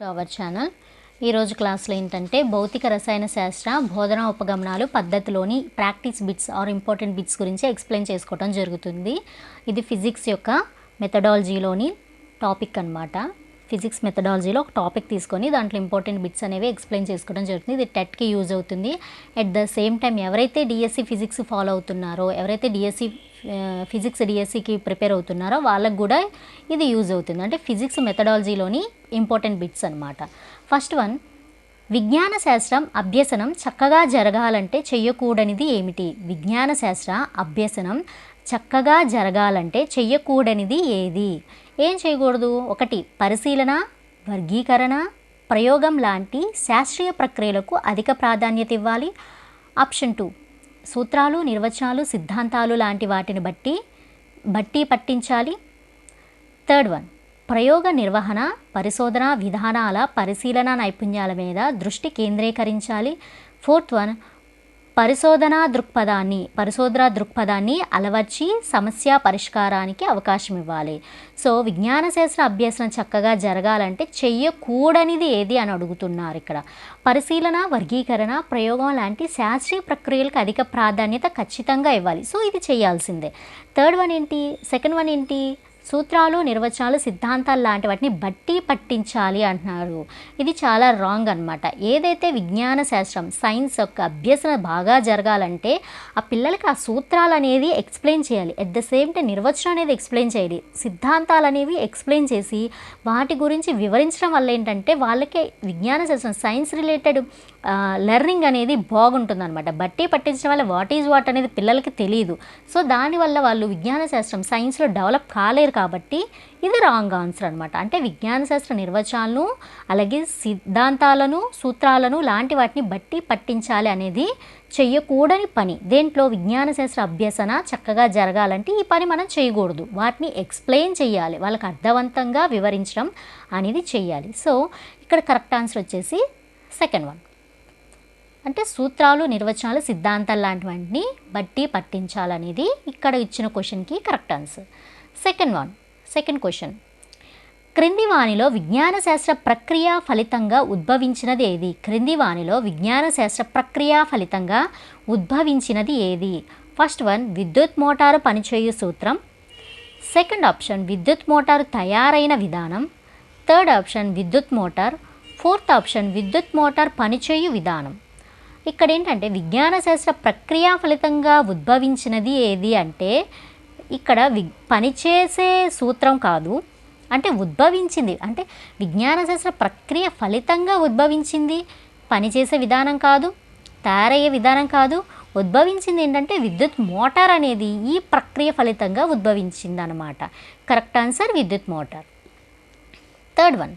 To our channel ఈరోజు క్లాస్లో ఏంటంటే భౌతిక రసాయన శాస్త్ర బోధనా ఉపగమనాలు పద్ధతిలోని practice bits or important bits గురించి ఎక్స్ప్లెయిన్ చేసుకోవడం జరుగుతుంది. ఇది ఫిజిక్స్ యొక్క మెథడాలజీలోని టాపిక్ అన్నమాట. ఫిజిక్స్ మెథడాలజీలో ఒక టాపిక్ తీసుకొని దాంట్లో ఇంపార్టెంట్ బిట్స్ అనేవి ఎక్స్ప్లెయిన్ చేసుకోవడం జరుగుతుంది. ఇది టెట్కి యూజ్ అవుతుంది. అట్ ద సేమ్ టైం ఎవరైతే డిఎస్సి ఫిజిక్స్ ఫాలో అవుతున్నారో ఎవరైతే డిఎస్సి ఫిజిక్స్ డిఎస్సికి ప్రిపేర్ అవుతున్నారో వాళ్ళకు కూడా ఇది యూజ్ అవుతుంది. అంటే ఫిజిక్స్ మెథడాలజీలోని ఇంపార్టెంట్ బిట్స్ అనమాట ఫస్ట్ వన్ విజ్ఞాన శాస్త్రం అభ్యసనం చక్కగా జరగాలంటే చెయ్యకూడనిది ఏమిటి? విజ్ఞాన శాస్త్ర అభ్యసనం చక్కగా జరగాలంటే చెయ్యకూడనిది ఏది? ఏం చేయకూడదు? ఒకటి పరిశీలన వర్గీకరణ ప్రయోగం లాంటి శాస్త్రీయ ప్రక్రియలకు అధిక ప్రాధాన్యత ఇవ్వాలి. ఆప్షన్ టూ సూత్రాలు నిర్వచనాలు సిద్ధాంతాలు లాంటి వాటిని బట్టి బట్టి పట్టించాలి. థర్డ్ వన్ ప్రయోగ నిర్వహణ పరిశోధన విధానాల పరిశీలన నైపుణ్యాల మీద దృష్టి కేంద్రీకరించాలి. ఫోర్త్ వన్ పరిశోధనా దృక్పథాన్ని పరిశోధన దృక్పథాన్ని అలవర్చి సమస్య పరిష్కారానికి అవకాశం ఇవ్వాలి సో విజ్ఞాన శాస్త్ర అభ్యసనం చక్కగా జరగాలంటే చెయ్యకూడనిది ఏది అని అడుగుతున్నారు ఇక్కడ. పరిశీలన వర్గీకరణ ప్రయోగం లాంటి శాస్త్రీయ ప్రక్రియలకు అధిక ప్రాధాన్యత ఖచ్చితంగా ఇవ్వాలి. సో ఇది చేయాల్సిందే. థర్డ్ వన్ ఏంటి? సెకండ్ వన్ ఏంటి? సూత్రాలు నిర్వచనాలు సిద్ధాంతాలు లాంటి వాటిని బట్టి పట్టించాలి అంటున్నారు. ఇది చాలా రాంగ్ అనమాట ఏదైతే విజ్ఞాన శాస్త్రం సైన్స్ యొక్క అభ్యసన బాగా జరగాలంటే ఆ పిల్లలకి ఆ సూత్రాలు అనేది ఎక్స్ప్లెయిన్ చేయాలి. ఎట్ ద సేమ్ టైం నిర్వచనం అనేది ఎక్స్ప్లెయిన్ చేయాలి. సిద్ధాంతాలు అనేవి ఎక్స్ప్లెయిన్ చేసి వాటి గురించి వివరించడం వల్ల ఏంటంటే వాళ్ళకి విజ్ఞాన శాస్త్రం సైన్స్ రిలేటెడ్ లెర్నింగ్ అనేది బాగుంటుందన్నమాట. బట్టి పట్టించడం వల్ల వాట్ ఈజ్ వాట్ అనేది పిల్లలకి తెలియదు సో దానివల్ల వాళ్ళు విజ్ఞాన శాస్త్రం సైన్స్లో డెవలప్ కాలేరు కాబట్టి ఇది రాంగ్ ఆన్సర్ అనమాట అంటే విజ్ఞాన శాస్త్ర నిర్వచనాలను అలాగే సిద్ధాంతాలను సూత్రాలను లాంటి వాటిని బట్టి పట్టించాలి అనేది చెయ్యకూడని పని. దేంట్లో విజ్ఞాన శాస్త్ర అభ్యసన చక్కగా జరగాలంటే ఈ పని మనం చేయకూడదు. వాటిని ఎక్స్ప్లెయిన్ చేయాలి వాళ్ళకి అర్థవంతంగా వివరించడం అనేది చేయాలి సో ఇక్కడ కరెక్ట్ ఆన్సర్ వచ్చేసి సెకండ్ వన్ అంటే సూత్రాలు నిర్వచనాలు సిద్ధాంతాలు లాంటివన్నీ బట్టి పట్టించాలనేది ఇక్కడ ఇచ్చిన క్వశ్చన్కి correct answer second one second question క్రింది వాణిలో విజ్ఞాన శాస్త్ర ప్రక్రియ ఫలితంగా ఉద్భవించినది ఏది? క్రింది వాణిలో విజ్ఞాన శాస్త్ర ప్రక్రియ ఫలితంగా ఉద్భవించినది ఏది? ఫస్ట్ వన్ విద్యుత్ మోటారు పనిచేయు సూత్రం. సెకండ్ ఆప్షన్ విద్యుత్ మోటారు తయారైన విధానం. థర్డ్ ఆప్షన్ విద్యుత్ మోటార్. ఫోర్త్ ఆప్షన్ విద్యుత్ మోటార్ పనిచేయు విధానం. ఇక్కడ ఏంటంటే విజ్ఞాన శాస్త్ర ప్రక్రియ ఫలితంగా ఉద్భవించినది ఏది అంటే ఇక్కడ వి పనిచేసే సూత్రం కాదు. అంటే ఉద్భవించింది. అంటే విజ్ఞాన శాస్త్ర ప్రక్రియ ఫలితంగా ఉద్భవించింది. పనిచేసే విధానం కాదు. తయారయ్యే విధానం కాదు. ఉద్భవించింది ఏంటంటే విద్యుత్ మోటార్ అనేది ఈ ప్రక్రియ ఫలితంగా ఉద్భవించింది అనమాట కరెక్ట్ ఆన్సర్ విద్యుత్ మోటార్. Third one.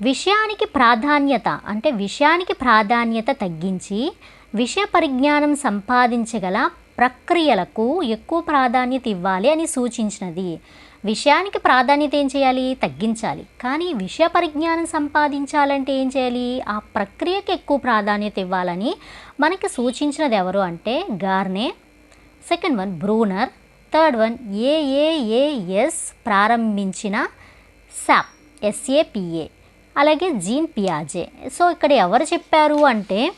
విషయానికి ప్రాధాన్యత అంటే విషయానికి ప్రాధాన్యత తగ్గించి విషయ పరిజ్ఞానం సంపాదించగల ప్రక్రియలకు ఎక్కువ ప్రాధాన్యత ఇవ్వాలి అని సూచించినది. విషయానికి ప్రాధాన్యత ఏం చేయాలి? తగ్గించాలి. కానీ విషయ పరిజ్ఞానం సంపాదించాలంటే ఏం చేయాలి? ఆ ప్రక్రియకి ఎక్కువ ప్రాధాన్యత ఇవ్వాలని మనకి సూచించినది ఎవరు అంటే Gagne second one Bruner third one AAAS ప్రారంభించిన శాప్ ఎస్ఏపిఏ అలాగే జీన్ పియాజే. సో ఇక్కడ ఎవరు చెప్పారు అంటే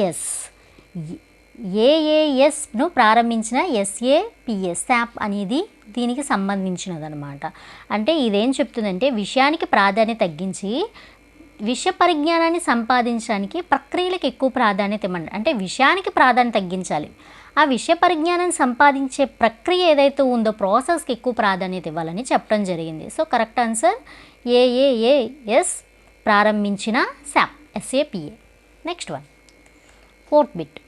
ఎస్. ఏఏఎస్ను ప్రారంభించిన ఎస్ఏపిఎస్ శాప్ అనేది దీనికి సంబంధించినదనమాట అంటే ఇదేం చెప్తుందంటే విషయానికి ప్రాధాన్యత తగ్గించి విషయ పరిజ్ఞానాన్ని సంపాదించడానికి ప్రక్రియలకు ఎక్కువ ప్రాధాన్యత ఇవ్వండి అంటే విషయానికి ప్రాధాన్యత తగ్గించాలి. ఆ విషయ పరిజ్ఞానం సంపాదించే ప్రక్రియ ఏదైతే ఉందో ప్రాసెస్కి ఎక్కువ ప్రాధాన్యత ఇవ్వాలని చెప్పడం జరిగింది. So correct answer? ఏఏఏఎస్ ప్రారంభించిన SAP SAPA next one. Fourth bit.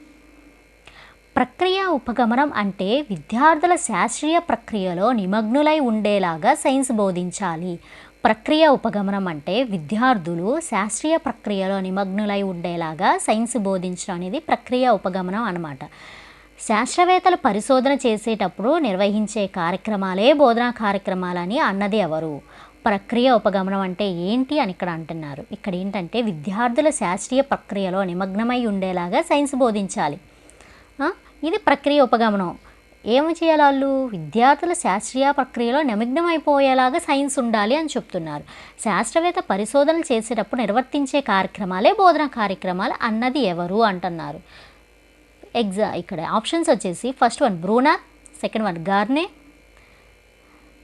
ప్రక్రియ ఉపగమనం అంటే విద్యార్థుల శాస్త్రీయ ప్రక్రియలో నిమగ్నులై ఉండేలాగా సైన్స్ బోధించాలి. ప్రక్రియ ఉపగమనం అంటే విద్యార్థులు శాస్త్రీయ ప్రక్రియలో నిమగ్నులై ఉండేలాగా సైన్స్ బోధించడం అనేది ప్రక్రియ ఉపగమనం అన్నమాట. శాస్త్రవేత్తలు పరిశోధన చేసేటప్పుడు నిర్వహించే కార్యక్రమాలే బోధనా కార్యక్రమాలని అన్నది ఎవరు? ప్రక్రియ ఉపగమనం అంటే ఏంటి అని ఇక్కడ అంటున్నారు. ఇక్కడ ఏంటంటే విద్యార్థుల శాస్త్రీయ ప్రక్రియలో నిమగ్నమై ఉండేలాగా సైన్స్ బోధించాలి. ఇది ప్రక్రియ ఉపగమనం. ఏమి చేయాలి వాళ్ళు? విద్యార్థుల శాస్త్రీయ ప్రక్రియలో నిమగ్నమైపోయేలాగా సైన్స్ ఉండాలి అని చెప్తున్నారు. శాస్త్రవేత్త పరిశోధనలు చేసేటప్పుడు నిర్వర్తించే కార్యక్రమాలే బోధన కార్యక్రమాలు అన్నది ఎవరు అంటున్నారు. ఎగ్జా ఇక్కడ ఆప్షన్స్ వచ్చేసి first one Bruner second one Gagne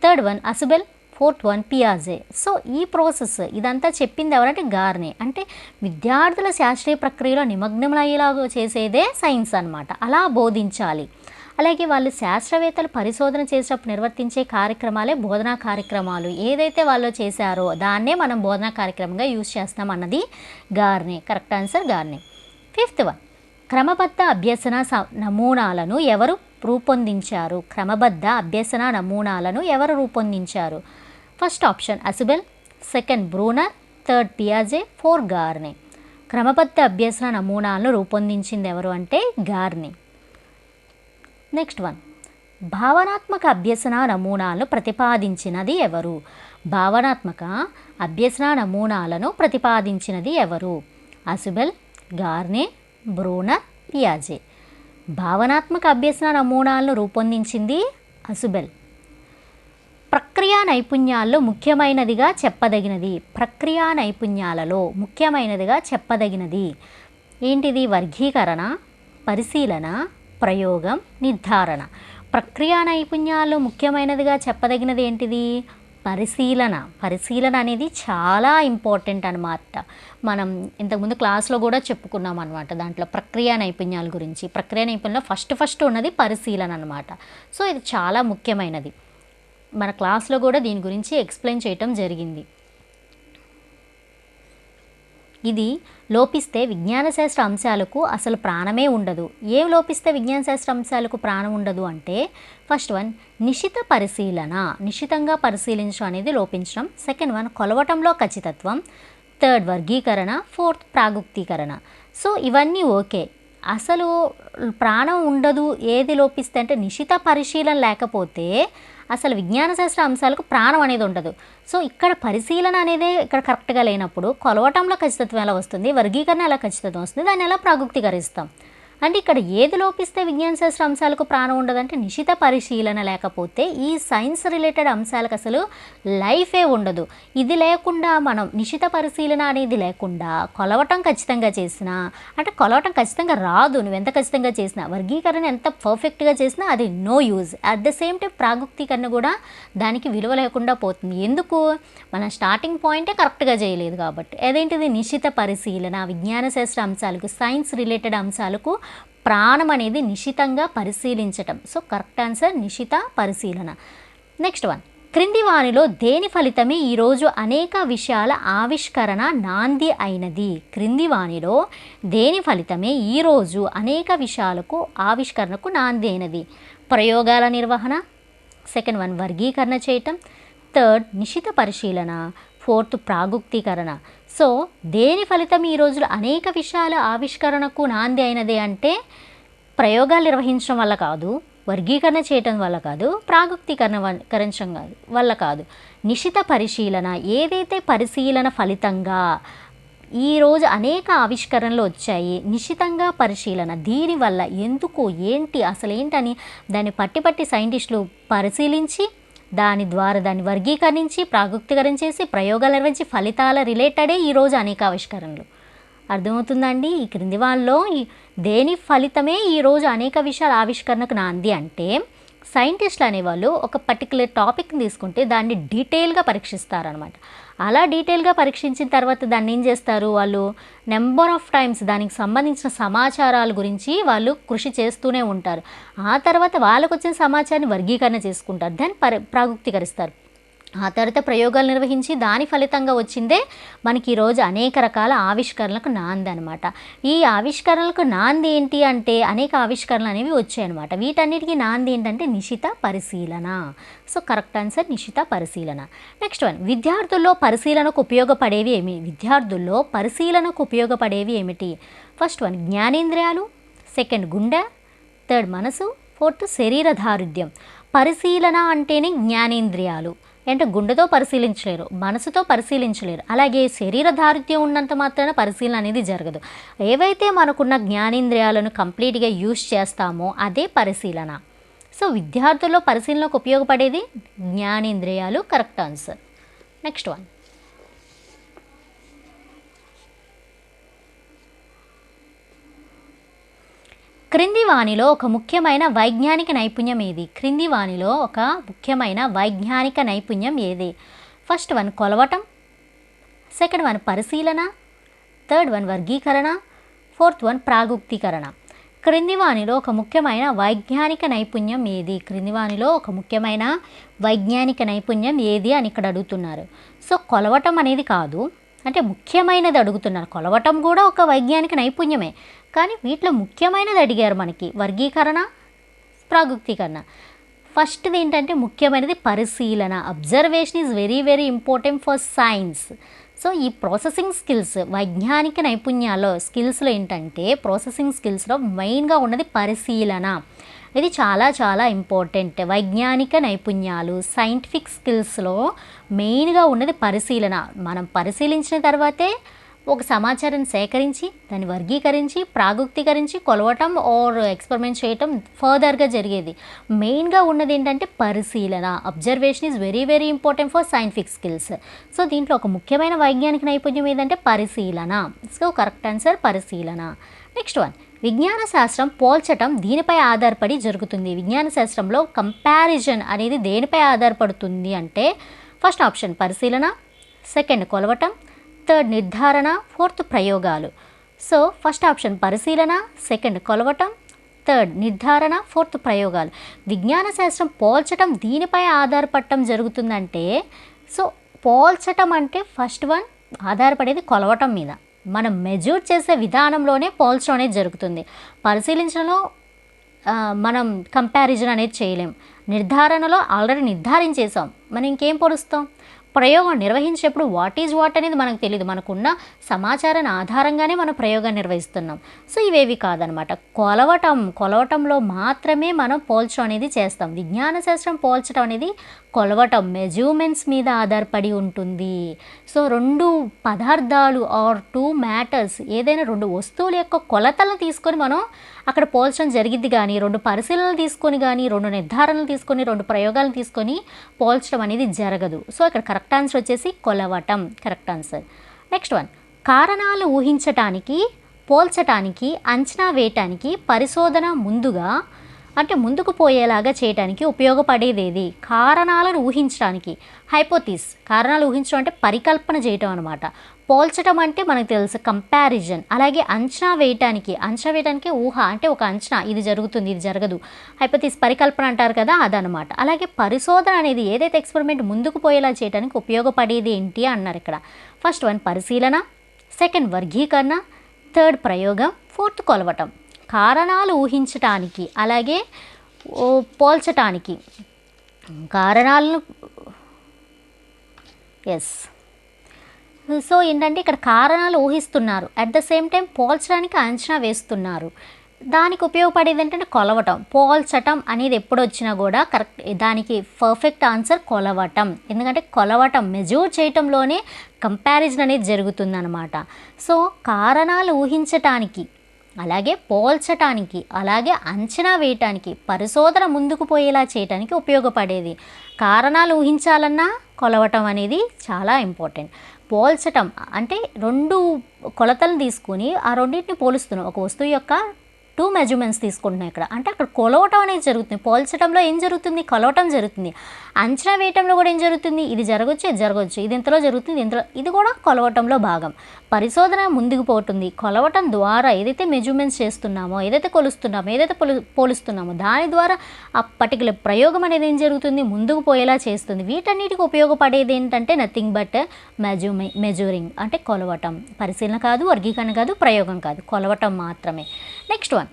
third one Ausubel fourth one పియాజే so ఈ ప్రాసెస్ ఇదంతా చెప్పింది ఎవరంటే గార్నే. అంటే విద్యార్థుల శాస్త్రీయ ప్రక్రియలో నిమగ్నమయ్యేలాగా చేసేదే సైన్స్ అన్నమాట. అలా బోధించాలి. అలాగే వాళ్ళు శాస్త్రవేత్తలు పరిశోధన చేసేటప్పుడు నిర్వర్తించే కార్యక్రమాలే బోధనా కార్యక్రమాలు. ఏదైతే వాళ్ళు చేశారో దాన్నే మనం బోధనా కార్యక్రమంగా యూజ్ చేస్తాం అన్నది Gagne. Correct answer Gagne. Fifth one క్రమబద్ధ అభ్యసన స- నమూనాలను ఎవరు రూపొందించారు? క్రమబద్ధ అభ్యసన నమూనాలను ఎవరు రూపొందించారు? First option Ausubel second Bruner third పియాజే four Gagne. క్రమబద్ధ అభ్యసన నమూనాలను రూపొందించింది ఎవరు అంటే గార్నే. Next one. భావనాత్మక అభ్యసన నమూనాలను ప్రతిపాదించినది ఎవరు? భావనాత్మక అభ్యసన నమూనాలను ప్రతిపాదించినది ఎవరు? అసిబెల్ గార్నే బ్రూనర్ పియాజే. భావనాత్మక అభ్యసన నమూనాలను రూపొందించింది అసుబెల్. ప్రక్రియా నైపుణ్యాల్లో ముఖ్యమైనదిగా చెప్పదగినది. ప్రక్రియా నైపుణ్యాలలో ముఖ్యమైనదిగా చెప్పదగినది. ఏంటిది? వర్గీకరణ పరిశీలన ప్రయోగం నిర్ధారణ. ప్రక్రియా నైపుణ్యాల్లో ముఖ్యమైనదిగా చెప్పదగినది ఏంటిది? పరిశీలన. పరిశీలన అనేది చాలా ఇంపార్టెంట్ అనమాట మనం ఇంతకుముందు క్లాస్లో కూడా చెప్పుకున్నాం అనమాట దాంట్లో ప్రక్రియ నైపుణ్యాల గురించి. ప్రక్రియ నైపుణ్యంలో ఫస్ట్ ఫస్ట్ ఉన్నది పరిశీలన అనమాట సో ఇది చాలా ముఖ్యమైనది. మన క్లాస్లో కూడా దీని గురించి ఎక్స్ప్లెయిన్ చేయటం జరిగింది. ఇది లోపిస్తే విజ్ఞాన శాస్త్ర అంశాలకు అసలు ప్రాణమే ఉండదు. ఏం లోపిస్తే విజ్ఞాన శాస్త్ర అంశాలకు ప్రాణం ఉండదు అంటే ఫస్ట్ వన్ నిశిత పరిశీలన నిశితంగా పరిశీలించడం అనేది లోపించడం. సెకండ్ వన్ కొలవటంలో ఖచ్చితత్వం. థర్డ్ వర్గీకరణ ఫోర్త్ ప్రాగుక్తీకరణ సో ఇవన్నీ ఓకే. అసలు ప్రాణం ఉండదు ఏది లోపిస్తే అంటే నిశిత పరిశీలన లేకపోతే అసలు విజ్ఞాన శాస్త్ర అంశాలకు ప్రాణం అనేది ఉండదు. సో ఇక్కడ పరిశీలన అనేది ఇక్కడ కరెక్ట్గా లేనప్పుడు కొలవటంలో ఖచ్చితత్వం ఎలా వస్తుంది? వర్గీకరణ ఎలా ఖచ్చితత్వం వస్తుంది? దాన్ని ఎలా ప్రాగుక్తీకరిస్తాం? అంటే ఇక్కడ ఏది లోపిస్తే విజ్ఞాన శాస్త్ర అంశాలకు ప్రాణం ఉండదంటే నిశిత పరిశీలన లేకపోతే ఈ సైన్స్ రిలేటెడ్ అంశాలకు అసలు లైఫే ఉండదు. ఇది లేకుండా మనం నిశిత పరిశీలన అనేది లేకుండా కొలవటం ఖచ్చితంగా చేసినా అంటే కొలవటం ఖచ్చితంగా రాదు. నువ్వు ఎంత ఖచ్చితంగా చేసినా వర్గీకరణ ఎంత పర్ఫెక్ట్గా చేసినా అది no use at the same time ప్రాగుక్తీకరణ కూడా దానికి విలువ లేకుండా పోతుంది. ఎందుకు? మన స్టార్టింగ్ పాయింటే కరెక్ట్గా చేయలేదు కాబట్టి. అదేంటిది? నిశిత పరిశీలన విజ్ఞాన శాస్త్ర అంశాలకు సైన్స్ రిలేటెడ్ అంశాలకు ప్రాణం అనేది నిశితంగా పరిశీలించటం. సో కరెక్ట్ ఆన్సర్ నిశిత పరిశీలన. నెక్స్ట్ వన్ క్రింది వానిలో దేని ఫలితమే ఈరోజు అనేక విషయాల ఆవిష్కరణ నాంది అయినది? క్రింది వానిలో దేని ఫలితమే ఈరోజు అనేక విషయాలకు ఆవిష్కరణకు నాంది అయినది? ప్రయోగాల నిర్వహణ. సెకండ్ వన్ వర్గీకరణ చేయటం. థర్డ్ నిశిత పరిశీలన. ఫోర్త్ ప్రాగుక్తీకరణ. సో దేని ఫలితం ఈ రోజులు అనేక విషయాల ఆవిష్కరణకు నాంది అయినది అంటే ప్రయోగాలు నిర్వహించడం వల్ల కాదు వర్గీకరణ చేయటం వల్ల కాదు ప్రాగుక్తీకరణ కరించడం కాదు వల్ల కాదు. నిశిత పరిశీలన ఏదైతే పరిశీలన ఫలితంగా ఈరోజు అనేక ఆవిష్కరణలు వచ్చాయి నిశితంగా పరిశీలన దీనివల్ల ఎందుకు ఏంటి అసలు ఏంటని దాన్ని పట్టి పట్టి సైంటిస్టులు పరిశీలించి దాని ద్వారా దాన్ని వర్గీకరించి ప్రాగుక్తీకరణ చేసి ప్రయోగాలు నిర్వహించి ఫలితాల రిలేటెడే ఈరోజు అనేక ఆవిష్కరణలు. అర్థమవుతుందండి? ఈ క్రింది వాళ్ళలో ఈ దేని ఫలితమే ఈరోజు అనేక విషయాల ఆవిష్కరణకు నాంది అంటే సైంటిస్టులు అనేవాళ్ళు ఒక పర్టికులర్ టాపిక్ని తీసుకుంటే దాన్ని డీటెయిల్గా పరీక్షిస్తారనమాట అలా డీటెయిల్గా పరీక్షించిన తర్వాత దాన్ని ఏం చేస్తారు వాళ్ళు? నెంబర్ ఆఫ్ టైమ్స్ దానికి సంబంధించిన సమాచారాల గురించి వాళ్ళు కృషి చేస్తూనే ఉంటారు. ఆ తర్వాత వాళ్ళకు వచ్చిన సమాచారాన్ని వర్గీకరణ చేసుకుంటారు. దాన్ని పరి ప్రాగుక్తీకరిస్తారు ఆ తర్వాత ప్రయోగాలు నిర్వహించి దాని ఫలితంగా వచ్చిందే మనకి ఈరోజు అనేక రకాల ఆవిష్కరణలకు నాంది అనమాట ఈ ఆవిష్కరణలకు నాంది ఏంటి అంటే అనేక ఆవిష్కరణలు అనేవి వచ్చాయన్నమాట వీటన్నిటికీ నాంది ఏంటంటే నిశిత పరిశీలన. సో కరెక్ట్ ఆన్సర్ నిశిత పరిశీలన. నెక్స్ట్ వన్ విద్యార్థుల్లో పరిశీలనకు ఉపయోగపడేవి ఏమి? విద్యార్థుల్లో పరిశీలనకు ఉపయోగపడేవి ఏమిటి? ఫస్ట్ వన్ జ్ఞానేంద్రియాలు. సెకండ్ గుండె. థర్డ్ మనసు. ఫోర్త్ శరీర దారుఢ్యం పరిశీలన అంటేనే జ్ఞానేంద్రియాలు. అంటే గుండెతో పరిశీలించలేరు మనసుతో పరిశీలించలేరు. అలాగే శరీర దారుఢ్యం ఉన్నంత మాత్రాన పరిశీలన అనేది జరగదు. ఏవైతే మనకున్న జ్ఞానేంద్రియాలను కంప్లీట్గా యూజ్ చేస్తామో అదే పరిశీలన. సో విద్యార్థుల్లో పరిశీలనకు ఉపయోగపడేది జ్ఞానేంద్రియాలు కరెక్ట్ ఆన్సర్ నెక్స్ట్ వన్ క్రింది వాణిలో ఒక ముఖ్యమైన వైజ్ఞానిక నైపుణ్యం ఏది? క్రింది వాణిలో ఒక ముఖ్యమైన వైజ్ఞానిక నైపుణ్యం ఏది? ఫస్ట్ వన్ కొలవటం సెకండ్ వన్ పరిశీలన థర్డ్ వన్ వర్గీకరణ ఫోర్త్ వన్ ప్రాగుక్తీకరణ. క్రింది వాణిలో ఒక ముఖ్యమైన వైజ్ఞానిక నైపుణ్యం ఏది? క్రింది వాణిలో ఒక ముఖ్యమైన వైజ్ఞానిక నైపుణ్యం ఏది అని ఇక్కడ అడుగుతున్నారు. సో కొలవటం అనేది కాదు. అంటే ముఖ్యమైనది అడుగుతున్నారు. కొలవటం కూడా ఒక వైజ్ఞానిక నైపుణ్యమే. కానీ వీటిలో ముఖ్యమైనది అడిగారు మనకి వర్గీకరణ ప్రాగుక్తీకరణ ఫస్ట్ది ఏంటంటే ముఖ్యమైనది పరిశీలన. Observation is very very important for science so ఈ ప్రాసెసింగ్ స్కిల్స్ వైజ్ఞానిక నైపుణ్యాల్లో స్కిల్స్లో ఏంటంటే ప్రాసెసింగ్ స్కిల్స్లో మెయిన్గా ఉన్నది పరిశీలన. ఇది చాలా చాలా ఇంపార్టెంట్ వైజ్ఞానిక నైపుణ్యాలు సైంటిఫిక్ స్కిల్స్లో మెయిన్గా ఉన్నది పరిశీలన. మనం పరిశీలించిన తర్వాతే ఒక సమాచారాన్ని సేకరించి దాన్ని వర్గీకరించి ప్రాగుక్తీకరించి కొలవటం ఆర్ ఎక్స్పెరిమెంట్ చేయటం ఫర్దర్గా జరిగేది. మెయిన్గా ఉన్నది ఏంటంటే పరిశీలన. Observation is very very important for scientific skills so దీంట్లో ఒక ముఖ్యమైన వైజ్ఞానిక నైపుణ్యం ఏదంటే పరిశీలన. సో కరెక్ట్ ఆన్సర్ పరిశీలన. నెక్స్ట్ వన్ విజ్ఞాన శాస్త్రం పోల్చటం దీనిపై ఆధారపడి జరుగుతుంది. విజ్ఞాన శాస్త్రంలో కంపారిజన్ అనేది దేనిపై ఆధారపడుతుంది అంటే ఫస్ట్ ఆప్షన్ పరిశీలన సెకండ్ కొలవటం థర్డ్ నిర్ధారణ ఫోర్త్ ప్రయోగాలు. సో ఫస్ట్ ఆప్షన్ పరిశీలన సెకండ్ కొలవటం థర్డ్ నిర్ధారణ ఫోర్త్ ప్రయోగాలు. విజ్ఞాన శాస్త్రం పోల్చటం దీనిపై ఆధారపడటం జరుగుతుందంటే సో పోల్చటం అంటే ఫస్ట్ వన్ ఆధారపడేది కొలవటం మీద. మనం మెజూర్ చేసే విధానంలోనే పోల్చడం అనేది జరుగుతుంది. పరిశీలించడంలో మనం కంపారిజన్ అనేది చేయలేం. నిర్ధారణలో ఆల్రెడీ నిర్ధారించేసాం మనం ఇంకేం పొలుస్తాం ప్రయోగం నిర్వహించేటప్పుడు వాట్ ఈజ్ వాట్ అనేది మనకు తెలియదు మనకున్న సమాచారాన్ని ఆధారంగానే మనం ప్రయోగాన్ని నిర్వహిస్తున్నాం. సో ఇవేవి కాదనమాట. కొలవటం కొలవటంలో మాత్రమే మనం పోల్చడం అనేది చేస్తాం. విజ్ఞాన శాస్త్రం పోల్చడం అనేది కొలవటం మెజర్మెంట్స్ మీద ఆధారపడి ఉంటుంది. సో రెండు పదార్థాలు ఆర్ టూ మ్యాటర్స్ ఏదైనా రెండు వస్తువుల యొక్క కొలతలను తీసుకొని మనం అక్కడ పోల్చడం జరిగింది కానీ రెండు పరిశీలనలు తీసుకొని కానీ రెండు నిర్ధారణలు తీసుకొని రెండు ప్రయోగాలను తీసుకొని పోల్చడం అనేది జరగదు. సో ఇక్కడ కరెక్ట్ ఆన్సర్ వచ్చేసి కొలవటం. Correct answer. Next one. కారణాలు ఊహించటానికి పోల్చటానికి అంచనా వేయటానికి పరిశోధన ముందుగా అంటే ముందుకు పోయేలాగా చేయడానికి ఉపయోగపడేది ఏది? కారణాలను ఊహించడానికి హైపోతీస్ కారణాలు ఊహించడం అంటే పరికల్పన చేయటం అనమాట పోల్చడం అంటే మనకు తెలుసు కంపారిజన్ అలాగే అంచనా వేయటానికి. అంచనా వేయడానికి ఊహ అంటే ఒక అంచనా. ఇది జరుగుతుంది ఇది జరగదు. హైపోతీస్ పరికల్పన అంటారు కదా అదనమాట అలాగే పరిశోధన అనేది ఏదైతే ఎక్స్పెరిమెంట్ ముందుకు పోయేలా చేయడానికి ఉపయోగపడేది ఏంటి అన్నారు ఇక్కడ. ఫస్ట్ వన్ పరిశీలన. సెకండ్ వర్గీకరణ. థర్డ్ ప్రయోగం. ఫోర్త్ కొలవటం. కారణాలు ఊహించటానికి అలాగే పోల్చటానికి. కారణాలను ఎస్ సో ఏంటంటే ఇక్కడ కారణాలు ఊహిస్తున్నారు. అట్ ద సేమ్ టైం పోల్చడానికి అంచనా వేస్తున్నారు. దానికి ఉపయోగపడేది ఏంటంటే కొలవటం. పోల్చటం అనేది ఎప్పుడు వచ్చినా కూడా కరెక్ట్ దానికి పర్ఫెక్ట్ ఆన్సర్ కొలవటం. ఎందుకంటే కొలవటం మెజూర్ చేయటంలోనే కంపారిజన్ అనేది జరుగుతుందన్నమాట. సో కారణాలు ఊహించటానికి అలాగే పోల్చటానికి అలాగే అంచనా వేయటానికి పరిశోధన ముందుకు పోయేలా చేయటానికి ఉపయోగపడేది. కారణాలు ఊహించాలన్నా కొలవటం అనేది చాలా ఇంపార్టెంట్. పోల్చటం అంటే రెండు కొలతలు తీసుకుని ఆ రెండింటిని పోలుస్తున్నాం. ఒక వస్తువు యొక్క టూ మెజర్మెంట్స్ తీసుకుంటున్నాం ఇక్కడ. అంటే అక్కడ కొలవటం అనేది జరుగుతుంది. పోల్చడంలో ఏం జరుగుతుంది? కొలవటం జరుగుతుంది. అంచనా వేయటంలో కూడా ఏం జరుగుతుంది? ఇది జరగచ్చు ఇది జరగచ్చు. ఇది ఇంతలో జరుగుతుంది ఇంతలో ఇది కూడా కొలవటంలో భాగం. పరిశోధన ముందుకు పోతుంది. కొలవటం ద్వారా ఏదైతే మెజర్మెంట్స్ చేస్తున్నామో ఏదైతే కొలుస్తున్నామో ఏదైతే పోలుస్తున్నామో దాని ద్వారా ఆ పర్టికులర్ ప్రయోగం అనేది ఏం జరుగుతుంది? ముందుకు పోయేలా చేస్తుంది. వీటన్నిటికి ఉపయోగపడేది ఏంటంటే నథింగ్ బట్ మెజూ మెజూరింగ్. అంటే కొలవటం. పరిశీలన కాదు వర్గీకరణ కాదు ప్రయోగం కాదు. కొలవటం మాత్రమే. నెక్స్ట్ వన్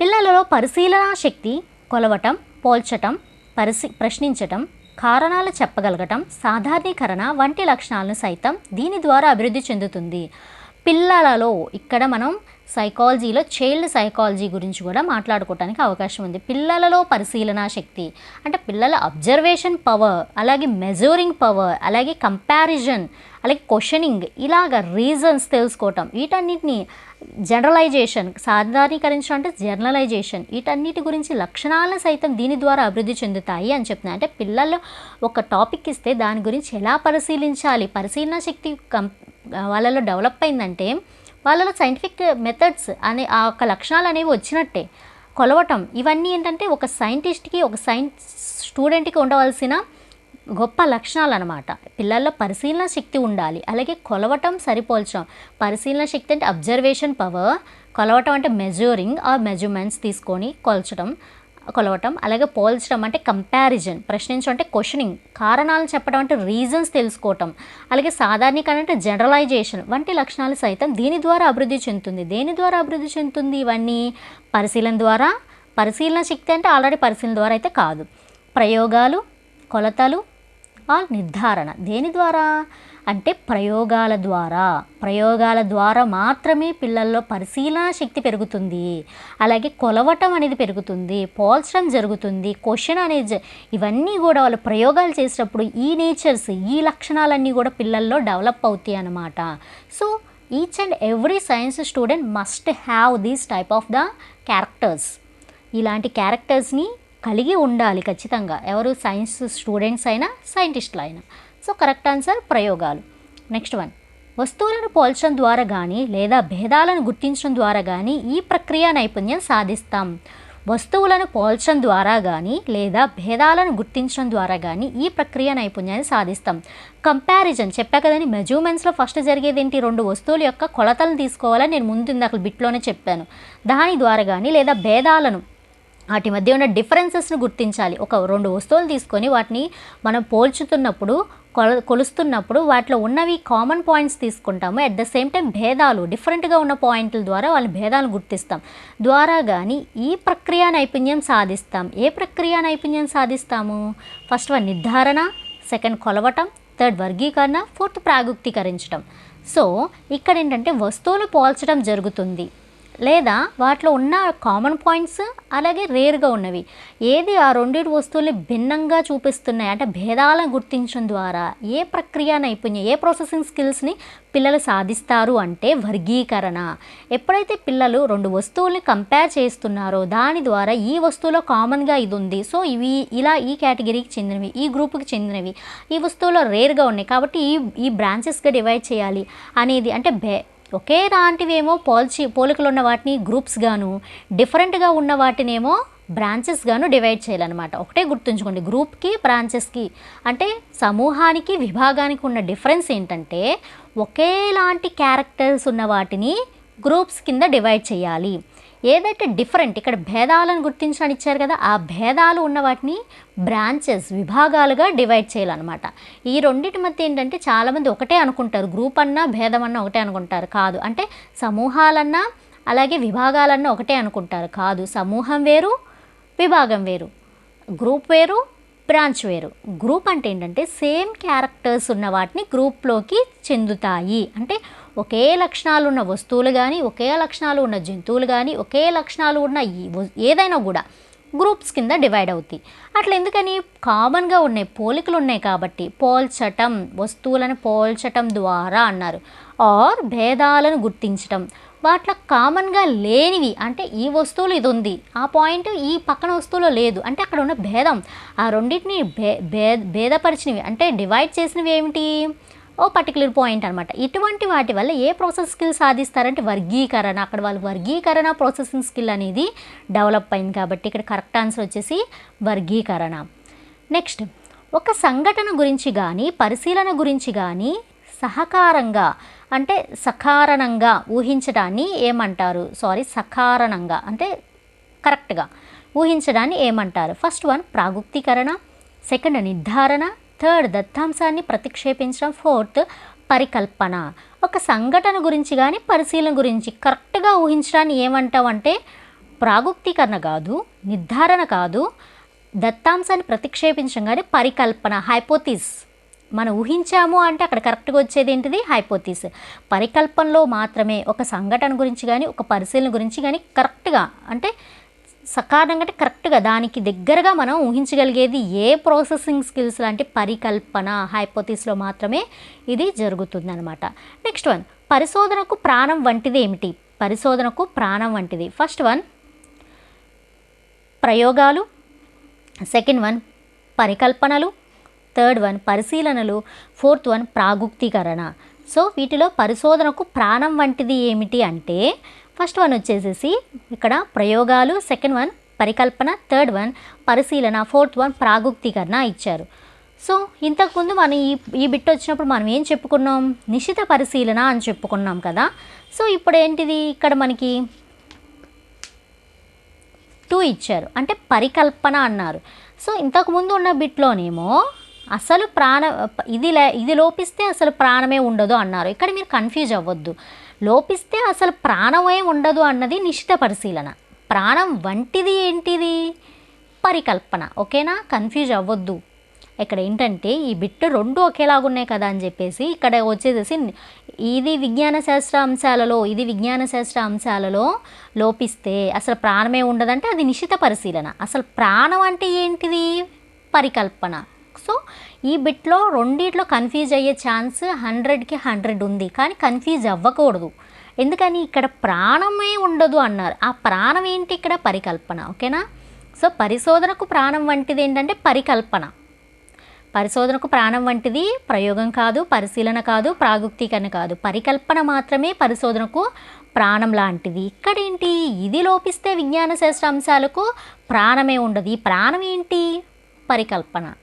పిల్లలలో పరిశీలనా శక్తి కొలవటం పోల్చటం పరిశీ ప్రశ్నించటం కారణాలు చెప్పగలగటం సాధారణీకరణ వంటి లక్షణాలను సైతం దీని ద్వారా అభివృద్ధి చెందుతుంది. పిల్లలలో ఇక్కడ మనం సైకాలజీలో చైల్డ్ సైకాలజీ గురించి కూడా మాట్లాడుకోవడానికి అవకాశం ఉంది. పిల్లలలో పరిశీలనా శక్తి అంటే పిల్లల అబ్జర్వేషన్ పవర్ అలాగే మెజోరింగ్ పవర్ అలాగే కంపారిజన్ అలాగే క్వశ్చనింగ్ ఇలాగ రీజన్స్ తెలుసుకోవటం వీటన్నిటిని జనరలైజేషన్ సాధారణీకరించడం అంటే జనరలైజేషన్. వీటన్నిటి గురించి లక్షణాలను సైతం దీని ద్వారా అభివృద్ధి చెందుతాయి అని చెప్తున్నా. అంటే పిల్లలు ఒక టాపిక్ ఇస్తే దాని గురించి ఎలా పరిశీలించాలి? పరిశీలన శక్తి కం వాళ్ళలో డెవలప్ అయిందంటే వాళ్ళలో సైంటిఫిక్ మెథడ్స్ అనే ఆ యొక్క లక్షణాలు అనేవి వచ్చినట్టే. కొలవటం. ఇవన్నీ ఏంటంటే ఒక సైంటిస్ట్కి ఒక సైన్స్ స్టూడెంట్కి ఉండవలసిన గొప్ప లక్షణాలు అనమాట పిల్లల్లో పరిశీలన శక్తి ఉండాలి. అలాగే కొలవటం సరిపోల్చడం. పరిశీలన శక్తి అంటే అబ్జర్వేషన్ పవర్ కొలవటం అంటే మెజరింగ్ ఆ మెజర్మెంట్స్ తీసుకొని కొలచడం కొలవటం. అలాగే పోల్చడం అంటే కంపారిజన్ ప్రశ్నించడం అంటే క్వశ్చనింగ్ కారణాలను చెప్పడం అంటే రీజన్స్ తెలుసుకోవటం. అలాగే సాధారణీకరణ అంటే జనరలైజేషన్ వంటి లక్షణాలు సైతం దీని ద్వారా అభివృద్ధి చెందుతుంది. దేని ద్వారా అభివృద్ధి చెందుతుంది ఇవన్నీ? పరిశీలన ద్వారా. పరిశీలన శక్తి అంటే ఆల్రెడీ పరిశీలన ద్వారా అయితే కాదు. ప్రయోగాలు కొలతలు ఆ నిర్ధారణ. దేని ద్వారా? అంటే ప్రయోగాల ద్వారా. ప్రయోగాల ద్వారా మాత్రమే పిల్లల్లో పరిశీలన శక్తి పెరుగుతుంది. అలాగే కొలవటం అనేది పెరుగుతుంది. పోల్చడం జరుగుతుంది. క్వశ్చన్ అనేది జ- ఇవన్నీ కూడా వాళ్ళు ప్రయోగాలు చేసినప్పుడు ఈ నేచర్స్ ఈ లక్షణాలన్నీ కూడా పిల్లల్లో డెవలప్ అవుతాయి అన్నమాట. So each and every science student must have these type of the characters. ఇలాంటి క్యారెక్టర్స్ని కలిగి ఉండాలి ఖచ్చితంగా. ఎవరు సైన్స్ స్టూడెంట్స్ అయినా సైంటిస్టులు అయినా. సో కరెక్ట్ ఆన్సర్ ప్రయోగాలు. Next one. వస్తువులను పోల్చడం ద్వారా కానీ లేదా భేదాలను గుర్తించడం ద్వారా కానీ ఈ ప్రక్రియ నైపుణ్యం సాధిస్తాం. వస్తువులను పోల్చడం ద్వారా కానీ లేదా భేదాలను గుర్తించడం ద్వారా కానీ ఈ ప్రక్రియ నైపుణ్యాన్ని సాధిస్తాం. కంపారిజన్. చెప్పా కదండి మెజర్మెంట్స్లో ఫస్ట్ జరిగేది ఏంటి? రెండు వస్తువుల యొక్క కొలతలను తీసుకోవాలని నేను ముందు ఇందాక బిట్లోనే చెప్పాను. దాని ద్వారా కానీ లేదా భేదాలను వాటి మధ్య ఉన్న డిఫరెన్సెస్ను గుర్తించాలి. ఒక రెండు వస్తువులు తీసుకొని వాటిని మనం పోల్చుతున్నప్పుడు కొల కొలుస్తున్నప్పుడు వాటిలో ఉన్నవి కామన్ పాయింట్స్ తీసుకుంటాము. అట్ ద సేమ్ టైం భేదాలు డిఫరెంట్గా ఉన్న పాయింట్ల ద్వారా వాళ్ళ భేదాలను గుర్తిస్తాం. ద్వారా కానీ ఈ ప్రక్రియ నైపుణ్యం సాధిస్తాం. ఏ ప్రక్రియ నైపుణ్యం సాధిస్తాము? ఫస్ట్ వన్ నిర్ధారణ. సెకండ్ కొలవటం. థర్డ్ వర్గీకరణ. ఫోర్త్ ప్రాగుక్తీకరించడం సో ఇక్కడ ఏంటంటే వస్తువులు పోల్చడం జరుగుతుంది. లేదా వాటిలో ఉన్న కామన్ పాయింట్స్ అలాగే రేర్గా ఉన్నవి. ఏది ఆ రెండింటి వస్తువుల్ని భిన్నంగా చూపిస్తున్నాయి? అంటే భేదాలను గుర్తించడం ద్వారా ఏ ప్రక్రియ నైపుణ్యం ఏ ప్రాసెసింగ్ స్కిల్స్ని పిల్లలు సాధిస్తారు అంటే వర్గీకరణ. ఎప్పుడైతే పిల్లలు రెండు వస్తువుల్ని కంపేర్ చేస్తున్నారో దాని ద్వారా ఈ వస్తువులో కామన్గా ఇది ఉంది. సో ఇవి ఇలా ఈ కేటగిరీకి చెందినవి ఈ గ్రూప్కి చెందినవి. ఈ వస్తువులో రేర్గా ఉన్నాయి కాబట్టి ఈ ఈ బ్రాంచెస్గా డివైడ్ చేయాలి అనేది అంటే భే ఒకే లాంటివేమో పోల్చి పోలికలు ఉన్న వాటిని గ్రూప్స్ గాను డిఫరెంట్గా ఉన్న వాటినేమో బ్రాంచెస్ గాను డివైడ్ చేయాలన్నమాట. ఒకటే గుర్తుంచుకోండి గ్రూప్కి బ్రాంచెస్కి. అంటే సమూహానికి విభాగానికి ఉన్న డిఫరెన్స్ ఏంటంటే ఒకేలాంటి క్యారెక్టర్స్ ఉన్న వాటిని గ్రూప్స్ కింద డివైడ్ చేయాలి. ఏదైతే డిఫరెంట్ ఇక్కడ భేదాలను గుర్తించడానికి ఇచ్చారు కదా ఆ భేదాలు ఉన్న వాటిని బ్రాంచెస్ విభాగాలుగా డివైడ్ చేయాలన్నమాట. ఈ రెండింటి మధ్య ఏంటంటే చాలామంది ఒకటే అనుకుంటారు. గ్రూప్ అన్నా భేదం అన్నా ఒకటే అనుకుంటారు. కాదు. అంటే సమూహాలన్నా అలాగే విభాగాలన్నా ఒకటే అనుకుంటారు. కాదు. సమూహం వేరు విభాగం వేరు. గ్రూప్ వేరు బ్రాంచ్ వేరు. గ్రూప్ అంటే ఏంటంటే సేమ్ క్యారెక్టర్స్ ఉన్న వాటిని గ్రూప్లోకి చెందుతాయి. అంటే ఒకే లక్షణాలు ఉన్న వస్తువులు కానీ ఒకే లక్షణాలు ఉన్న జంతువులు కానీ ఒకే లక్షణాలు ఉన్న ఈ ఏదైనా కూడా గ్రూప్స్ కింద డివైడ్ అవుతాయి. అట్లా ఎందుకని? కామన్గా ఉన్నాయి పోలికలు ఉన్నాయి కాబట్టి పోల్చటం వస్తువులను పోల్చటం ద్వారా అన్నారు. ఆర్ భేదాలను గుర్తించటం. వాటిలో కామన్గా లేనివి అంటే ఈ వస్తువులు ఇది ఉంది ఆ పాయింట్ ఈ పక్కన వస్తువులో లేదు అంటే అక్కడ ఉన్న భేదం. ఆ రెండింటిని భే భే భేదపరిచినవి అంటే డివైడ్ చేసినవి ఏమిటి? ఓ పర్టికులర్ పాయింట్ అనమాట ఇటువంటి వాటి వల్ల ఏ ప్రాసెస్ స్కిల్ సాధిస్తారంటే వర్గీకరణ. అక్కడ వాళ్ళు వర్గీకరణ ప్రాసెసింగ్ స్కిల్ అనేది డెవలప్ అయింది కాబట్టి ఇక్కడ కరెక్ట్ ఆన్సర్ వచ్చేసి వర్గీకరణ. నెక్స్ట్ ఒక సంఘటన గురించి కానీ పరిశీలన గురించి కానీ సహకారంగా అంటే సకారణంగా ఊహించడాన్ని ఏమంటారు? సారీ సకారణంగా అంటే కరెక్ట్గా ఊహించడాన్ని ఏమంటారు? ఫస్ట్ వన్ ప్రాగుప్తీకరణ. సెకండ్ నిర్ధారణ. థర్డ్ దత్తాంశాన్ని ప్రతిక్షేపించడం ఫోర్త్ పరికల్పన. ఒక సంఘటన గురించి కానీ పరిశీలన గురించి కరెక్ట్గా ఊహించడాన్ని ఏమంటావంటే ప్రాగుక్తీకరణ కాదు నిర్ధారణ కాదు దత్తాంశాన్ని ప్రతిక్షేపించడం కానీ పరికల్పన హైపోతిస్ మనం ఊహించాము అంటే అక్కడ కరెక్ట్గా వచ్చేది ఏంటిది? హైపోతీస్ పరికల్పనలో మాత్రమే ఒక సంఘటన గురించి కానీ ఒక పరిశీలన గురించి కానీ కరెక్ట్గా అంటే సకాలంగా అంటే కరెక్ట్గా దానికి దగ్గరగా మనం ఊహించగలిగేది ఏ ప్రాసెసింగ్ స్కిల్స్ లాంటి పరికల్పన హైపోతీస్లో మాత్రమే ఇది జరుగుతుందనమాట నెక్స్ట్ వన్ పరిశోధనకు ప్రాణం వంటిది ఏమిటి? పరిశోధనకు ప్రాణం వంటిది. ఫస్ట్ వన్ ప్రయోగాలు. సెకండ్ వన్ పరికల్పనలు. థర్డ్ వన్ పరిశీలనలు. ఫోర్త్ వన్ ప్రాగుక్తీకరణ సో వీటిలో పరిశోధనకు ప్రాణం వంటిది ఏమిటి అంటే ఫస్ట్ వన్ వచ్చేసేసి ఇక్కడ ప్రయోగాలు సెకండ్ వన్ పరికల్పన థర్డ్ వన్ పరిశీలన ఫోర్త్ వన్ ప్రాగుక్తీకరణ ఇచ్చారు. సో ఇంతకుముందు మనం ఈ ఈ బిట్ వచ్చినప్పుడు మనం ఏం చెప్పుకున్నాం? నిశిత పరిశీలన అని చెప్పుకున్నాం కదా. సో ఇప్పుడు ఏంటిది ఇక్కడ మనకి? టూ ఇచ్చారు. అంటే పరికల్పన అన్నారు. సో ఇంతకుముందు ఉన్న బిట్లోనేమో అసలు ప్రాణ ఇది లే ఇది లోపిస్తే అసలు ప్రాణమే ఉండదు అన్నారు. ఇక్కడ మీరు కన్ఫ్యూజ్ అవ్వద్దు. లోపిస్తే అసలు ప్రాణమే ఉండదు అన్నది నిశ్చిత పరిశీలన. ప్రాణం వంటిది ఏంటిది? పరికల్పన. ఓకేనా? కన్ఫ్యూజ్ అవ్వద్దు. ఇక్కడ ఏంటంటే ఈ బిట్ రెండు ఒకేలాగా ఉన్నాయి కదా అని చెప్పేసి ఇక్కడ వచ్చేసేసి ఇది విజ్ఞాన శాస్త్ర అంశాలలో ఇది విజ్ఞాన శాస్త్ర అంశాలలో లోపిస్తే అసలు ప్రాణమే ఉండదంటే అది నిశిత పరిశీలన. అసలు ప్రాణం అంటే ఏంటిది? పరికల్పన. సో ఈ బిట్లో రెండిట్లో కన్ఫ్యూజ్ అయ్యే ఛాన్స్ హండ్రెడ్కి హండ్రెడ్ ఉంది. కానీ కన్ఫ్యూజ్ అవ్వకూడదు. ఎందుకని? ఇక్కడ ప్రాణమే ఉండదు అన్నారు. ఆ ప్రాణం ఏంటి ఇక్కడ? పరికల్పన. ఓకేనా? సో పరిశోధనకు ప్రాణం వంటిది ఏంటంటే పరికల్పన. పరిశోధనకు ప్రాణం వంటిది ప్రయోగం కాదు పరిశీలన కాదు ప్రాగుక్తీకరణ కాదు. పరికల్పన మాత్రమే పరిశోధనకు ప్రాణం లాంటిది. ఇక్కడేంటి ఇది లోపిస్తే విజ్ఞాన శాస్త్ర అంశాలకు ప్రాణమే ఉండదు. ఈ ప్రాణం ఏంటి? పరికల్పన.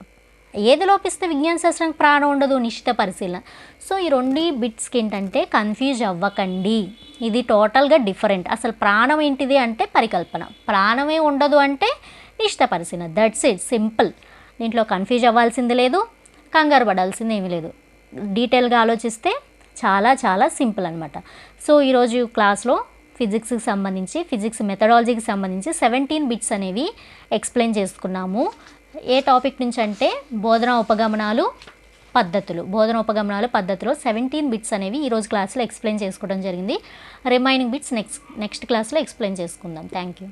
ఏది లోపిస్తే విజ్ఞాన శాస్త్రానికి ప్రాణం ఉండదు నిశ్చిత పరిశీలన. సో ఈ రెండు బిట్స్కి ఏంటంటే కన్ఫ్యూజ్ అవ్వకండి. ఇది టోటల్గా డిఫరెంట్. అసలు ప్రాణం ఏంటిది అంటే పరికల్పన. ప్రాణమే ఉండదు అంటే నిశ్చిత పరిశీలన. దట్స్ ఇట్ సింపుల్ దీంట్లో కన్ఫ్యూజ్ అవ్వాల్సింది లేదు కంగారు పడాల్సింది ఏమీ లేదు. డీటెయిల్గా ఆలోచిస్తే చాలా చాలా సింపుల్ అనమాట సో ఈరోజు క్లాస్లో ఫిజిక్స్కి సంబంధించి ఫిజిక్స్ మెథడాలజీకి సంబంధించి సెవెంటీన్ బిట్స్ అనేవి ఎక్స్ప్లెయిన్ చేసుకున్నాము. ఏ టాపిక్ నుంచి అంటే బోధన ఉపగమనాలు పద్ధతులు. బోధన ఉపగమనాలు పద్ధతిలో సెవెంటీన్ బిట్స్ అనేవి ఈరోజు క్లాస్లో ఎక్స్ప్లెయిన్ చేసుకోవడం జరిగింది. రిమైనింగ్ బిట్స్ నెక్స్ట్ నెక్స్ట్ క్లాస్లో ఎక్స్ప్లెయిన్ చేసుకుందాం. Thank you